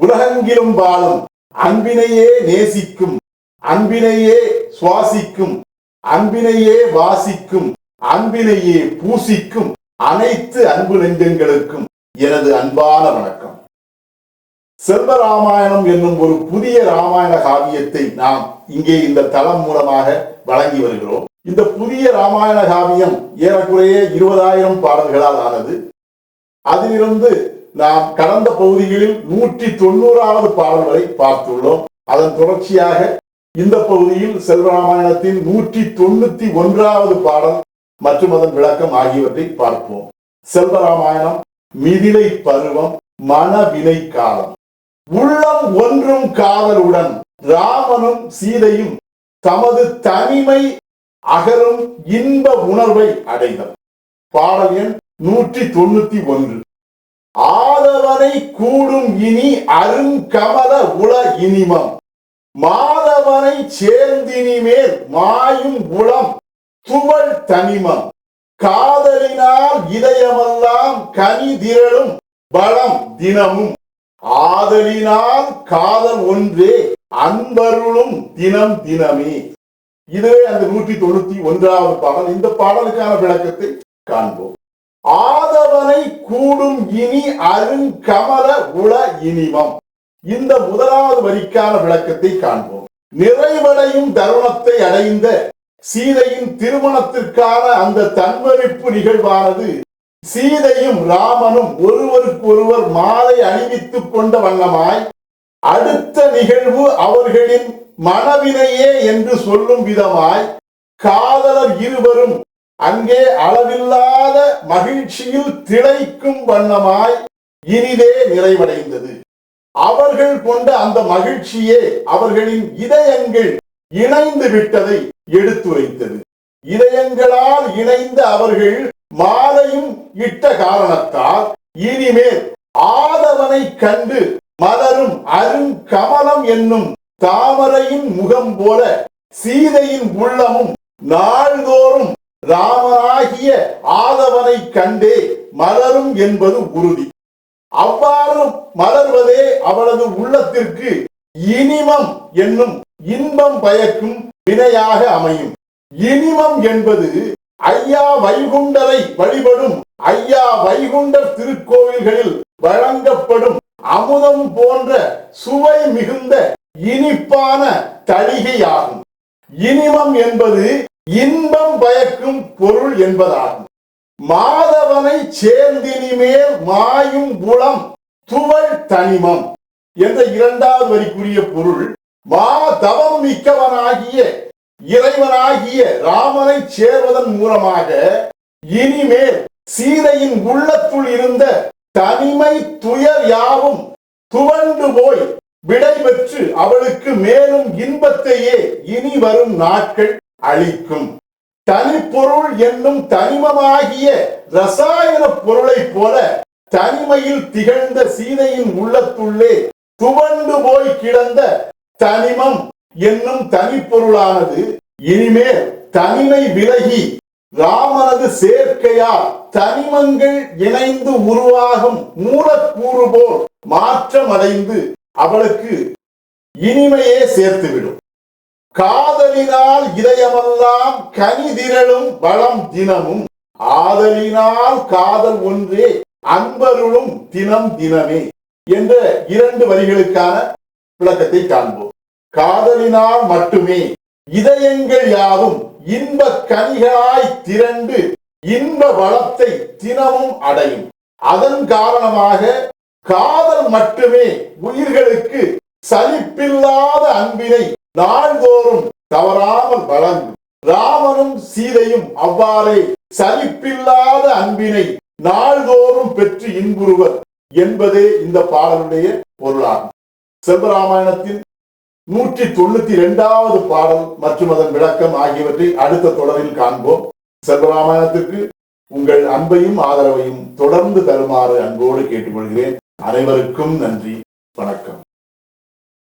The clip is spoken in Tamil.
உலகெங்கிலும் வாழும். அன்பினையே நேசிக்கும். அன்பினையே சுவாசிக்கும். அன்பினையே வாசிக்கும். அன்பினையே பூசிக்கும். அனைத்து அன்பு நெஞ்சங்களுக்கும் எனது அன்பான வணக்கம். செல்வ ராமாயணம் என்னும் ஒரு புதிய ராமாயண காவியத்தை நாம் இங்கே இந்த தளம் மூலமாக வழங்கி வருகிறோம். இந்த புதிய ராமாயண காவியம் ஏறக்குறைய இருபதாயிரம் பாடல்களால் ஆனது. அதிலிருந்து நாம் கடந்த பகுதிகளில் நூற்றி தொண்ணூறாவது பாடல்களை பார்த்துள்ளோம். அதன் தொடர்ச்சியாக இந்த பகுதியில் செல்வராமாயணத்தின் நூற்றி தொண்ணூத்தி ஒன்றாவது பாடல் மற்றும் அதன் விளக்கம் ஆகியவற்றை பார்ப்போம். செல்வராமாயணம் மிதிலை பருவம் மனவினை காலம். உள்ளம் ஒன்றும் காதலுடன் ராமனும் சீதையும் தமது தனிமை அகரும் இன்ப உணர்வை அடைதல் பாடல் எண் நூற்றி தொண்ணூத்தி ஒன்று. ஆதவனை கூடும் இனி அருங்கமல உல இனிமம். மாதவனை சேர்ந்தினிமேல் மாயும் உளம் துவள் தனிமம். காதலினால் இதயமெல்லாம் கனி திரளும் பலம் தினமும். ஆதலினால் காதல் ஒன்றே அன்பருளும் தினம் தினமே. இதுவே அந்த நூற்றி தொண்ணூத்தி ஒன்றாவது பாடல். இந்த பாடலுக்கான விளக்கத்தை காண்போம். ஆதவனை கூடும் இனி அருங்கமல உள இனிமம். இந்த முதலாவது வரிக்கான விளக்கத்தை காண்போம். நிறைவடையும் தருணத்தை அடைந்த சீதையின் திருமணத்திற்கான அந்த தன்மறிப்பு நிகழ்வானது சீதையும் ராமனும் ஒருவருக்கு ஒருவர் மாலை அணிவித்துக் கொண்ட வண்ணமாய் அடுத்த நிகழ்வு அவர்களின் மனவினையே என்று சொல்லும் விதமாய் காதலர் இருவரும் அங்கே அளவில்லாத மகிழ்ச்சியில் திளைக்கும் வண்ணமாய் இனிதே நிறைவடைந்தது. அவர்கள் கொண்ட அந்த மகிழ்ச்சியே அவர்களின் இதயங்கள் இணைந்து விட்டதை எடுத்துரைத்தது. இதயங்களால் இணைந்த அவர்கள் மாலையும் இட்ட காரணத்தால் இனிமேல் ஆதவனை கண்டு மலரும் அருங்கமலம் என்னும் தாமரையின் முகம் போல சீதையின் உள்ளமும் நாள்தோறும் ராமனாகிய ஆதவனை கண்டே மலரும் என்பது உறுதி. அவ்வாறு மலர்வதே அவளது உள்ளத்திற்கு இனிமம் என்னும் இன்பம் பயக்கும் வினையாக அமையும். இனிமம் என்பது ஐயா வைகுண்டரை வழிபடும் ஐயா வைகுண்டர் திருக்கோவில்களில் வழங்கப்படும் அமுதம் போன்ற சுவை மிகுந்த இனிப்பான தளிகையாகும். இனிமம் என்பது இன்பம் பயக்கும் பொருள் என்பதாகும். மாதவனை சேர்ந்தினிமேல் மாயும் குளம் துவள் தனிமம் என்ற இரண்டாவது வரிக்குரிய பொருள் மாதவம் மிக்கவனாகிய இறைவனாகிய ராமனை சேர்வதன் மூலமாக இனிமேல் சீதையின் உள்ளத்துள் இருந்த தனிமை துயர் யாவும் துவண்டு போய் விடை பெற்று அவளுக்கு மேலும் இன்பத்தையே இனி வரும் நாட்கள் அளிக்கும் தனிப்பொருள் என்னும் தனிமமாகிய ரசாயன பொருளைப் போல தனிமையில் திகழ்ந்த சீதையின் உள்ளத்துள்ளே துவண்டு போய் கிடந்த தனிமம் என்னும் தனிப்பொருளானது இனிமேல் தனிமை விலகி ராமனது சேர்க்கையால் தனிமங்கள் இணைந்து உருவாகும் மூலக்கூறு போல் மாற்றமடைந்து அவளுக்கு இனிமையே சேர்த்துவிடும். ஆதலினால் இதயமெல்லாம் கனிதிரளும் வளம் தினமும். ஆதலினால் காதல் ஒன்றே அன்பருளும் தினம் தினமே என்ற இரண்டு வரிகளுக்கான விளக்கத்தை காண்போம். காதலினால் மட்டுமே இதயங்கள் யாவும் இன்ப கனிகளாய் திரண்டு இன்ப வளத்தை தினமும் அடையும். அதன் காரணமாக காதல் மட்டுமே உயிர்களுக்கு சலிப்பில்லாத அன்பினை நாள்தோறும் தவறாமல் வழங்கும் ராமனும் சீதையும் அவ்வாறே சலிப்பில்லாத அன்பினை நாள்தோறும் பெற்று இன்புறுவர் என்பதே இந்த பாடலுடைய பொருளாகும். செல்வராமாயணத்தின் நூற்றி தொண்ணூத்தி இரண்டாவது பாடல் மற்றும் அதன் விளக்கம் ஆகியவற்றை அடுத்த தொடரில் காண்போம். செல்வராமாயணத்திற்கு உங்கள் அன்பையும் ஆதரவையும் தொடர்ந்து தருமாறு அன்போடு கேட்டுக்கொள்கிறேன். அனைவருக்கும் நன்றி. வணக்கம்.